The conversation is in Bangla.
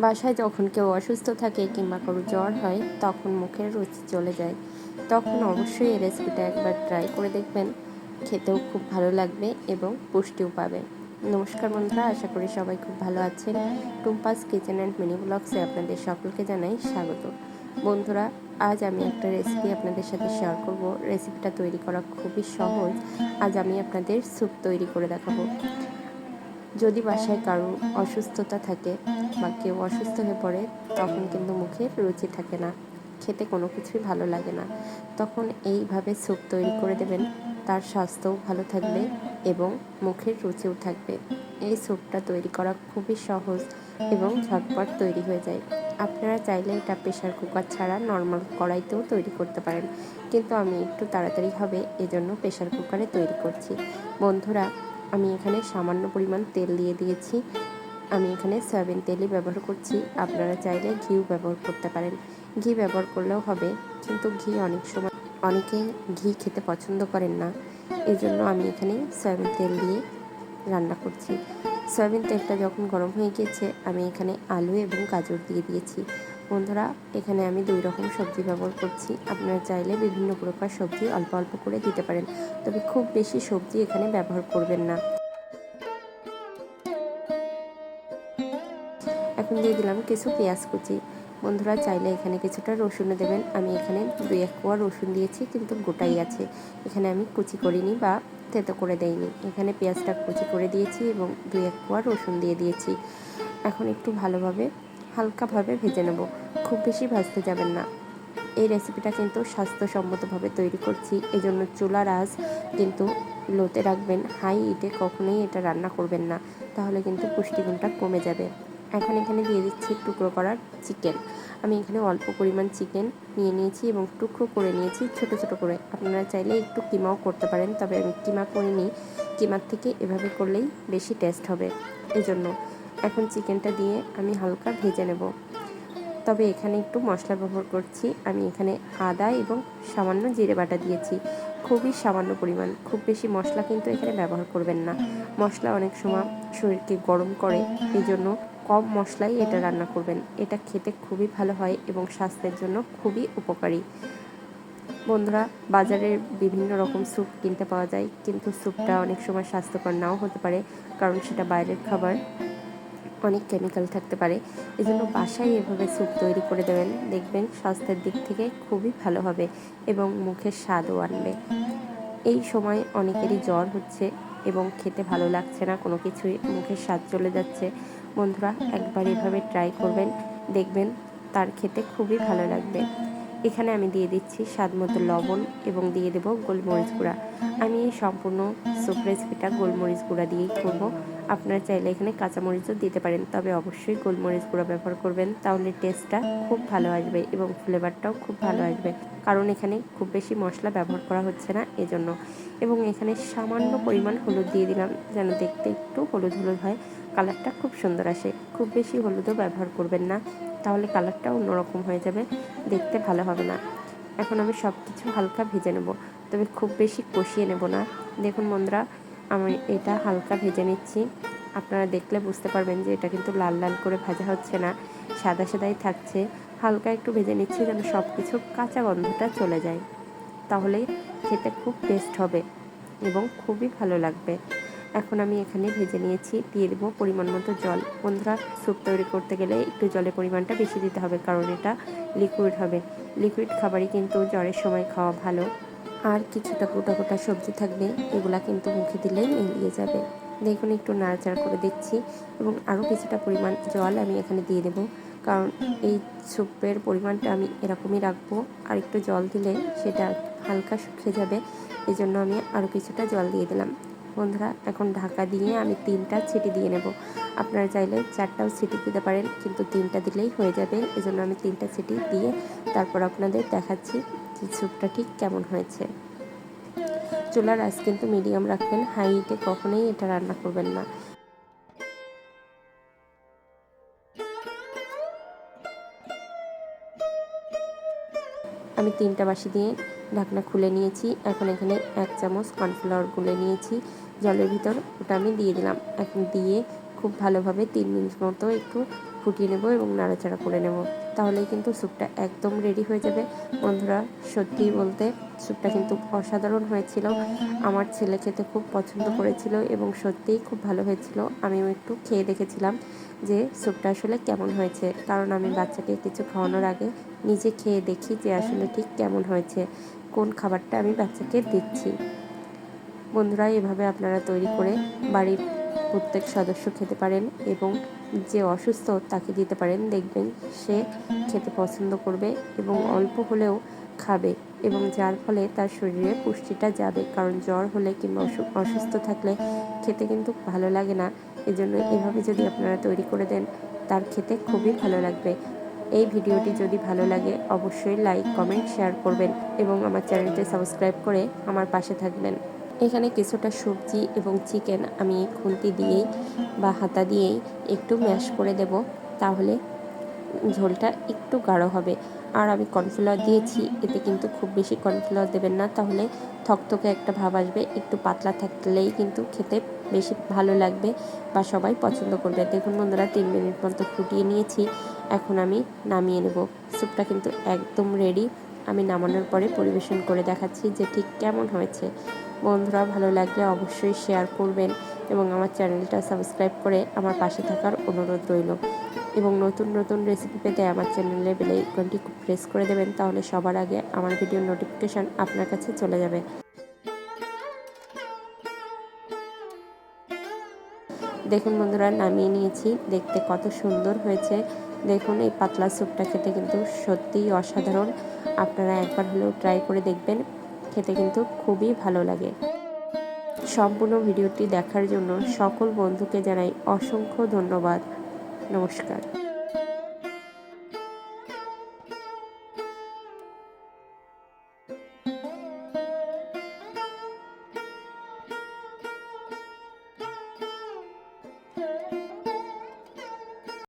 বাসায় যখন কেউ অসুস্থ থাকে কিংবা কারও জ্বর হয়, তখন মুখের রুচি চলে যায়। তখন অবশ্যই এই রেসিপিটা একবার ট্রাই করে দেখবেন। খেতেও খুব ভালো লাগবে এবং পুষ্টিও পাবে। নমস্কার বন্ধুরা, আশা করি সবাই খুব ভালো আছেন। টুম্পাস কিচেন অ্যান্ড মিনি ব্লগসে আপনাদের সকলকে জানাই স্বাগত। বন্ধুরা, আজ আমি একটা রেসিপি আপনাদের সাথে শেয়ার করব। রেসিপিটা তৈরি করা খুবই সহজ। আজ আমি আপনাদের স্যুপ তৈরি করে দেখাবো। যদি বাসায় কারও অসুস্থতা থাকে বা কেউ অসুস্থ হয়ে পড়ে, তখন কিন্তু মুখের রুচি থাকে না। খেতে কোনো কিছুই ভালো লাগে না। তখন এইভাবে স্যুপ তৈরি করে দেবেন। তার স্বাস্থ্যও ভালো থাকবে এবং মুখের রুচিও থাকবে। এই স্যুপটা তৈরি করা খুবই সহজ এবং ঝটপট তৈরি হয়ে যায়। আপনারা চাইলে এটা প্রেশার কুকার ছাড়া নর্মাল কড়াইতেও তৈরি করতে পারেন। কিন্তু আমি একটু তাড়াতাড়ি হবে, এজন্য প্রেশার কুকারে তৈরি করছি। বন্ধুরা আমি এখানে সামান্য পরিমাণ তেল দিয়ে দিয়েছি। আমি এখানে সয়াবিন তেলই ব্যবহার করছি। আপনারা চাইলে ঘিও ব্যবহার করতে পারেন। ঘি ব্যবহার করলেও হবে, কিন্তু ঘি অনেক সময় অনেকে ঘি খেতে পছন্দ করেন না। এই জন্য আমি এখানে সয়াবিন তেল দিয়ে রান্না করছি। সয়াবিন তেলটা যখন গরম হয়ে গিয়েছে, আমি এখানে আলু এবং গাজর দিয়ে দিয়েছি। বন্ধুরা, এখানে আমি দুই রকম সবজি ব্যবহার করছি। আপনারা চাইলে বিভিন্ন প্রকার সবজি অল্প অল্প করে দিতে পারেন, তবে খুব বেশি সবজি এখানে ব্যবহার করবেন না। এখন দিয়ে দিলাম কিছু পেঁয়াজ কুচি। বন্ধুরা, চাইলে এখানে কিছুটা রসুন দেবেন। আমি এখানে দুই এক কোয়া রসুন দিয়েছি, কিন্তু গোটাই আছে। এখানে আমি কুচি করিনি বা থেতো করে দেইনি। এখানে পেঁয়াজটা কুচি করে দিয়েছি এবং দুই এক কোয়া রসুন দিয়ে দিয়েছি। এখন একটু ভালোভাবে হালকাভাবে ভেজে নেব। খুব বেশি ভাজতে যাবেন না। এই রেসিপিটা কিন্তু স্বাস্থ্যসম্মতভাবে তৈরি করছি। এজন্য চুলার আঁচ কিন্তু লোতে রাখবেন। হাই ইটে কখনোই এটা রান্না করবেন না। তাহলে কিন্তু পুষ্টিগুণটা কমে যাবে। এখন এখানে দিয়ে দিচ্ছি টুকরো করার চিকেন আমি এখানে অল্প পরিমাণ চিকেন নিয়ে নিয়েছি এবং টুকরো করে নিয়েছি ছোট ছোট করে। আপনারা চাইলে একটু কিমাও করতে পারেন, তবে আমি কিমা করিনি। কিমার থেকে এভাবে করলেই বেশি টেস্ট হবে। এজন্য এখন চিকেনটা দিয়ে আমি হালকা ভেজে নেব। তবে এখানে একটু মশলা ব্যবহার করছি। আমি এখানে আদা এবং সামান্য জিরে বাটা দিয়েছি। খুবই সামান্য পরিমাণ। খুব বেশি মশলা কিন্তু এখানে ব্যবহার করবেন না। মশলা অনেক সময় শরীরকে গরম করে এই জন্য কম মশলাই এটা রান্না করবেন। এটা খেতে খুবই ভালো হয় এবং স্বাস্থ্যের জন্য খুবই উপকারী। বন্ধুরা, বাজারে বিভিন্ন রকম স্যুপ কিনতে পাওয়া যায়। কিন্তু স্যুপটা অনেক সময় স্বাস্থ্যকর নাও হতে পারে, কারণ সেটা বাইরের খাবার। অনেক কেমিক্যাল থাকতে পারে। এজন্য বাসায় এভাবে স্যুপ তৈরি করে দেবেন। দেখবেন স্বাস্থ্যের দিক থেকে খুবই ভালো হবে এবং মুখের স্বাদও আনবে। এই সময় অনেকেরই জ্বর হচ্ছে এবং খেতে ভালো লাগছে না, কোনো কিছুই মুখের স্বাদ চলে যাচ্ছে। বন্ধুরা, একবার এভাবে ট্রাই করবেন, দেখবেন তার খেতে খুবই ভালো লাগবে। এখানে আমি দিয়ে দিচ্ছি স্বাদ মতো লবণ এবং দিয়ে দেব গোলমরিচ গুঁড়া। আমি এই সম্পূর্ণ স্যুপ রেসিপিটা গোলমরিচ গুঁড়া দিয়েই করব। আপনারা চাইলে এখানে কাঁচামরিচও দিতে পারেন, তবে অবশ্যই গোলমরিচ গুঁড়া ব্যবহার করবেন, তাহলে টেস্টটা খুব ভালো আসবে এবং ফ্লেভারটাও খুব ভালো আসবে, কারণ এখানে খুব বেশি মশলা ব্যবহার করা হচ্ছে না এজন্য। এবং এখানে সামান্য পরিমাণ হলুদ দিয়ে দিলাম, যেন দেখতে একটু হলুদ হলুদ হয়, কালারটা খুব সুন্দর আসে। খুব বেশি হলুদও ব্যবহার করবেন না। তাহলে কালারটা অন্যরকম হয়ে যাবে। দেখতে ভালো হবে না। এখন আমি সব কিছু হালকা ভেজে নেব। তবে খুব বেশি কষিয়ে নেব না। দেখুন বন্ধুরা, আমি এটা হালকা ভেজে নিচ্ছি। আপনারা দেখলে বুঝতে পারবেন যে এটা কিন্তু লাল লাল করে ভাজা হচ্ছে না। সাদা সাদাই থাকছে। হালকা একটু ভেজে নিচ্ছি যেন সব কিছু কাঁচা গন্ধটা চলে যায়। তাহলে খেতে খুব টেস্ট হবে এবং খুবই ভালো লাগবে। এখন আমি এখানে ভেজে নিয়েছি। দিয়ে দেবো পরিমাণ মতো জল। বন্ধুরা, স্যুপ তৈরি করতে গেলে একটু জলের পরিমাণটা বেশি দিতে হবে, কারণ এটা লিকুইড হবে। লিকুইড খাবারই কিন্তু জ্বরের সময় খাওয়া ভালো। আর কিছুটা গোটা গোটা সবজি থাকবে, এগুলা কিন্তু মুখে দিলেই মিলিয়ে যাবে। দেখুন, একটু নাড়াচাড়া করে দিচ্ছি এবং আরও কিছুটা পরিমাণ জল আমি এখানে দিয়ে দেবো। কারণ এই স্যুপের পরিমাণটা আমি এরকমই রাখব। আর একটু জল দিলে সেটা হালকা শুকিয়ে যাবে। এই জন্য আমি আরও কিছুটা জল দিয়ে দিলাম। বন্ধুরা, এখন ঢাকা দিয়ে আমি তিনটা ছিটি দিয়ে নেব। আপনারা চাইলে চারটাও ছিটি দিতে পারেন, কিন্তু তিনটা দিলেই হয়ে যাবে। এজন্য আমি তিনটা ছিটি দিয়ে তারপর আপনাদের দেখাচ্ছি যে স্যুপটা ঠিক কেমন হয়েছে। চুলার আজ কিন্তু মিডিয়াম রাখবেন হাই হিটে কখনোই এটা রান্না করবেন না। আমি তিনটা বাসি দিয়ে ঢাকনা খুলে নিয়েছি। এখন এখানে এক চামচ কর্নফ্লাওয়ার গুলে নিয়েছি। জলের ভিতর, ওটা আমি দিয়ে দিলাম। এখন দিয়ে খুব ভালোভাবে তিন মিনিট মতো একটু ফুটিয়ে নেব এবং নাড়াচাড়া করে নেব। তাহলেই কিন্তু স্যুপটা একদম রেডি হয়ে যাবে। বন্ধুরা, সত্যি বলতে স্যুপটা কিন্তু অসাধারণ হয়েছিল। আমার ছেলে খেতে খুব পছন্দ করেছিল এবং সত্যিই খুব ভালো হয়েছিল। আমিও একটু খেয়ে দেখেছিলাম যে স্যুপটা আসলে কেমন হয়েছে। কারণ আমি বাচ্চাকে কিছু খাওয়ানোর আগে নিজে খেয়ে দেখি যে আসলে ঠিক কেমন হয়েছে। কোন খাবারটা আমি বাচ্চাকে দিচ্ছি। বন্ধুরা, এভাবে আপনারা তৈরি করে বাড়ির প্রত্যেক সদস্য খেতে পারেন এবং যে অসুস্থ তাকে দিতে পারেন। দেখবেন সে খেতে পছন্দ করবে এবং অল্প হলেও খাবে এবং যার ফলে তার শরীরে পুষ্টিটা যাবে। কারণ জ্বর হলে কিংবা অসুস্থ থাকলে খেতে কিন্তু ভালো লাগে না। এজন্য এভাবে যদি আপনারা তৈরি করে দেন, তার খেতে খুবই ভালো লাগবে। এই ভিডিওটি যদি ভালো লাগে, অবশ্যই লাইক, কমেন্ট, শেয়ার করবেন এবং আমার চ্যানেলটি সাবস্ক্রাইব করে আমার পাশে থাকবেন। এখানে কিছুটা সবজি এবং চিকেন আমি খুন্তি দিয়েই বা হাতা দিয়েই একটু ম্যাশ করে দেব, তাহলে ঝোলটা একটু গাঢ় হবে। আর আমি কর্নফ্লাওয়ার দিয়েছি, এতে কিন্তু খুব বেশি কর্নফ্লাওয়ার দেবেন না, তাহলে থকথকে একটা ভাব আসবে। একটু পাতলা থাকলেই কিন্তু খেতে বেশি ভালো লাগবে বা সবাই পছন্দ করবে। দেখুন বন্ধুরা, তিন মিনিট মতো ফুটিয়ে নিয়েছি, এখন আমি নামিয়ে নেব। স্যুপটা কিন্তু একদম রেডি আমি নামানোর পরে পরিবেশন করে দেখাচ্ছি যে ঠিক কেমন হয়েছে। বন্ধুরা, ভালো লাগলে অবশ্যই শেয়ার করবেন এবং আমার চ্যানেলটা সাবস্ক্রাইব করে আমার পাশে থাকার অনুরোধ রইল। এবং নতুন নতুন রেসিপি পেতে আমার চ্যানেলে বেলে আইকনটি প্রেস করে দেবেন, তাহলে সবার আগে আমার ভিডিওর নোটিফিকেশান আপনার কাছে চলে যাবে। দেখুন বন্ধুরা, নামিয়ে নিয়েছি। দেখতে কত সুন্দর হয়েছে। দেখুন, এই পাতলা স্যুপটা খেতে কিন্তু সত্যিই অসাধারণ। আপনারা একবার হলেও ট্রাই করে দেখবেন। খেতে কিন্তু খুবই ভালো লাগে। সম্পূর্ণ ভিডিওটি দেখার জন্য সকল বন্ধুকে জানাই অসংখ্য ধন্যবাদ। নমস্কার।